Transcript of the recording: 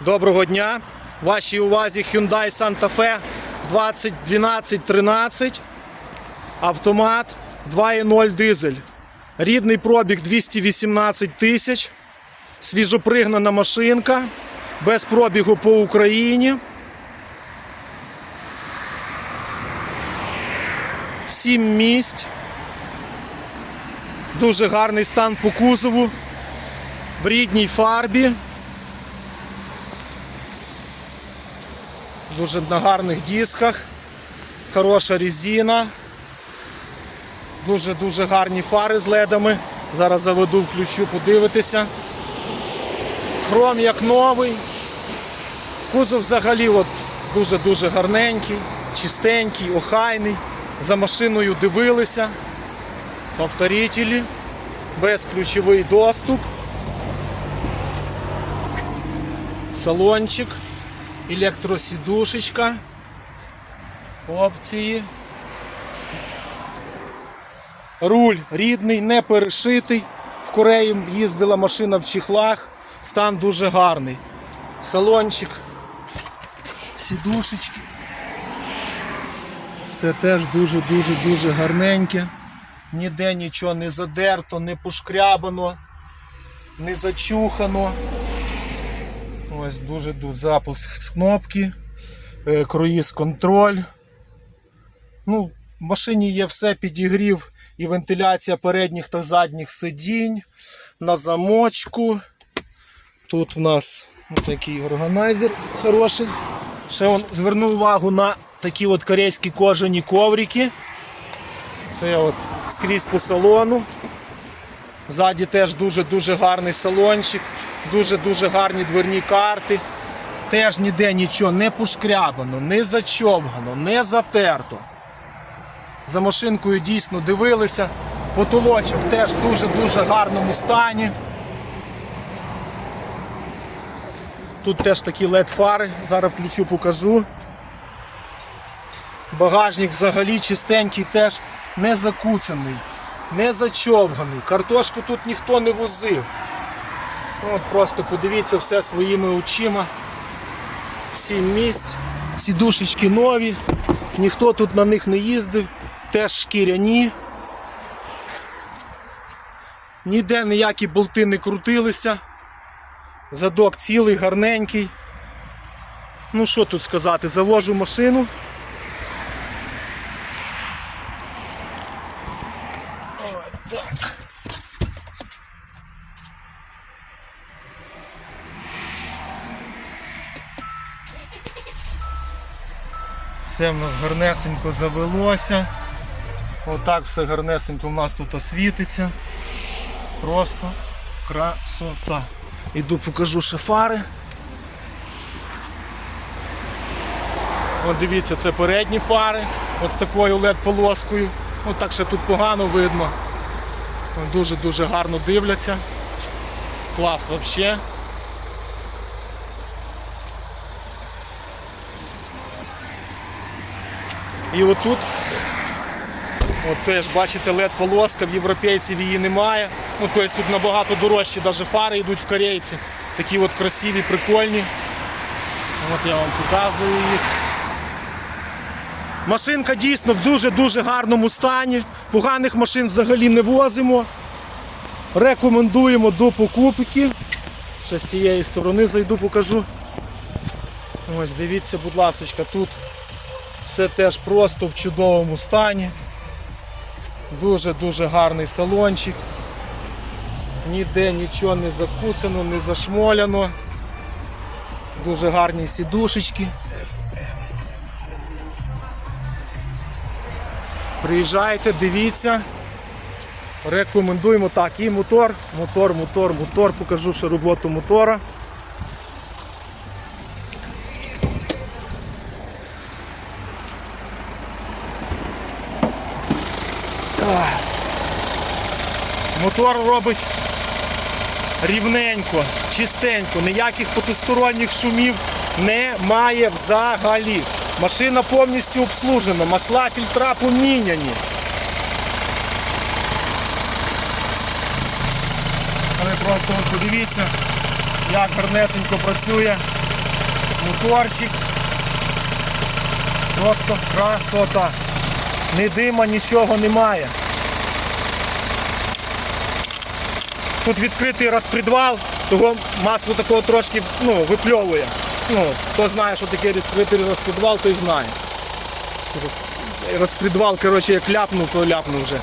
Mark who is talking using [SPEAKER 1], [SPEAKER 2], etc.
[SPEAKER 1] Доброго дня! Вашій увазі Hyundai Santa Fe 2012-13. Автомат 2.0 дизель. Рідний пробіг 218 тисяч. Свіжопригнана машинка. Без пробігу по Україні. 7 місць. Дуже гарний стан по кузову. В рідній фарбі. Дуже на гарних дисках. Хороша резина. Дуже-дуже гарні фари з ледами. Зараз заведу, включу, подивитися. Хром як новий. Кузов взагалі дуже-дуже гарненький, чистенький, охайний. За машиною дивилися. Повторителі. Безключовий доступ. Салончик електросідушечка, опції. Руль рідний, не перешитий. В Кореї їздила машина в чехлах. Стан дуже гарний. Салончик, сідушечки. Все теж дуже-дуже-дуже гарненьке. Ніде нічого не задерто, не пошкрябано, не зачухано. Ось дуже запуск з кнопки, е, круїз контроль. Ну, в машині є все, підігрів і вентиляція передніх та задніх сидінь на замочку. Тут в нас такий органайзер хороший. Ще он звернув увагу на такі от корейські кожані коврики. Це от скрізь по салону. Ззаді теж дуже-дуже гарний салончик, дуже-дуже гарні дверні карти. Теж ніде нічого не пошкрябано, не зачовгано, не затерто. За машинкою дійсно дивилися. Потолочок теж в дуже-дуже гарному стані. Тут теж такі LED-фари, зараз включу, покажу. Багажник взагалі чистенький, теж не закуцаний не зачовганий. Картошку тут ніхто не возив. От Просто подивіться все своїми очима. Сім місць, сідушечки нові, ніхто тут на них не їздив, теж шкіряні. Ніде ніякі болти не крутилися. Задок цілий, гарненький. Ну що тут сказати, завожу машину. Так. Все в нас гарнесенько завелося. Отак все гарнесенько в нас тут освітиться. Просто красота. Іду покажу ще фари. Дивіться, це передні фари. От з такою LED-полоскою. От так ще тут погано видно. Дуже-дуже гарно дивляться. Клас взагалі. І отут от теж бачите LED-полоска, в європейців її немає. Ну, тобто тут набагато дорожчі навіть фари йдуть в корейці. Такі от красиві, прикольні. От я вам показую їх. Машинка дійсно в дуже-дуже гарному стані. Поганих машин взагалі не возимо. Рекомендуємо до покупки. Ще з цієї сторони зайду, покажу. Ось дивіться, будь ласка, тут все теж просто в чудовому стані. Дуже-дуже гарний салончик. Ніде нічого не закуцано, не зашмоляно. Дуже гарні сідушечки. Приїжджайте, дивіться. Рекомендуємо так, і мотор, мотор, мотор, мотор. Покажу ще роботу мотора. Мотор робить рівненько, чистенько, ніяких потусторонніх шумів немає взагалі. Машина повністю обслужена, масла, фільтра поміняні. Але просто от подивіться, як гарнесенько працює моторчик. Просто красота. Ні дима, нічого немає. Тут відкритий розпідвал, того масло такого трошки ну, випльовує. Ну, хто знає, що таке відкритий розпідвал, той знає. Розпідвал, коротше, як ляпнув, то ляпнув вже.